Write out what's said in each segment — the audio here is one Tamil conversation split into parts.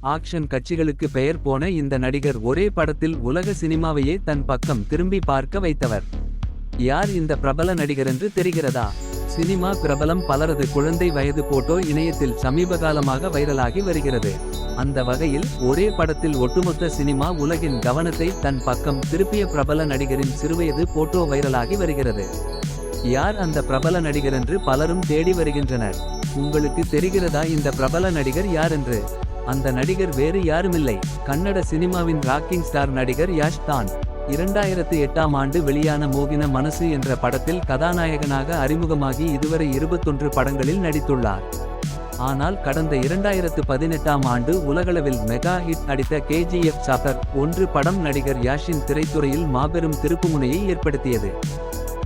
ஆக்ஷன் கட்சிகளுக்கு பெயர் போன இந்த நடிகர் ஒரே படத்தில் உலக சினிமாவையே தன் பக்கம் திரும்பி பார்க்க வைத்தவர். யார் இந்த பிரபல நடிகர் என்று தெரிகிறதா? சினிமா பிரபலம் பலரது குழந்தை வயது போட்டோ இணையத்தில் சமீபகாலமாக வைரலாகி வருகிறது. அந்த வகையில் ஒரே படத்தில் ஒட்டுமொத்த சினிமா உலகின் கவனத்தை தன் பக்கம் திருப்பிய பிரபல நடிகரின் சிறுவயது போட்டோ வைரலாகி வருகிறது. யார் அந்த பிரபல நடிகர் என்று பலரும் தேடி வருகின்றனர். உங்களுக்கு தெரிகிறதா இந்த பிரபல நடிகர் யார் என்று? அந்த நடிகர் வேறு யாருமில்லை. கன்னட சினிமாவின் ராக்கிங் ஸ்டார் நடிகர் யாஷ் தான். இரண்டாயிரத்து எட்டாம் ஆண்டு வெளியான மோகின மனசு என்ற படத்தில் கதாநாயகனாக அறிமுகமாகி இதுவரை இருபத்தொன்று படங்களில் நடித்துள்ளார். ஆனால் கடந்த இரண்டாயிரத்து பதினெட்டாம் ஆண்டு உலகளவில் மெகா ஹிட் அடித்த கேஜிஎஃப் சாப்டர் ஒன்று படம் நடிகர் யாஷின் திரைத்துறையில் மாபெரும் திருப்புமுனையை ஏற்படுத்தியது.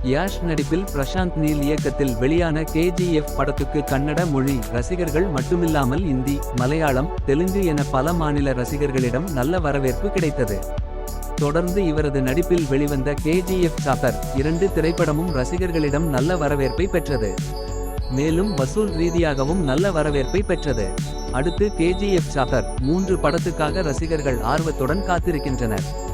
யாஷ் நடிப்பில் பிரசாந்த் நீல் இயக்கத்தில் வெளியான கேஜிஎஃப் படத்துக்கு கன்னட மொழி ரசிகர்கள் மட்டுமில்லாமல் இந்தி மலையாளம் தெலுங்கு என பல மாநில ரசிகர்களிடம் நல்ல வரவேற்பு கிடைத்தது. தொடர்ந்து இவரது நடிப்பில் வெளிவந்த கேஜிஎஃப் சாப்பர் இரண்டு திரைப்படமும் ரசிகர்களிடம் நல்ல வரவேற்பை பெற்றது. மேலும் வசூல் ரீதியாகவும் நல்ல வரவேற்பை பெற்றது. அடுத்து கேஜிஎஃப் சாப்பர் மூன்று படத்துக்காக ரசிகர்கள் ஆர்வத்துடன் காத்திருக்கின்றனர்.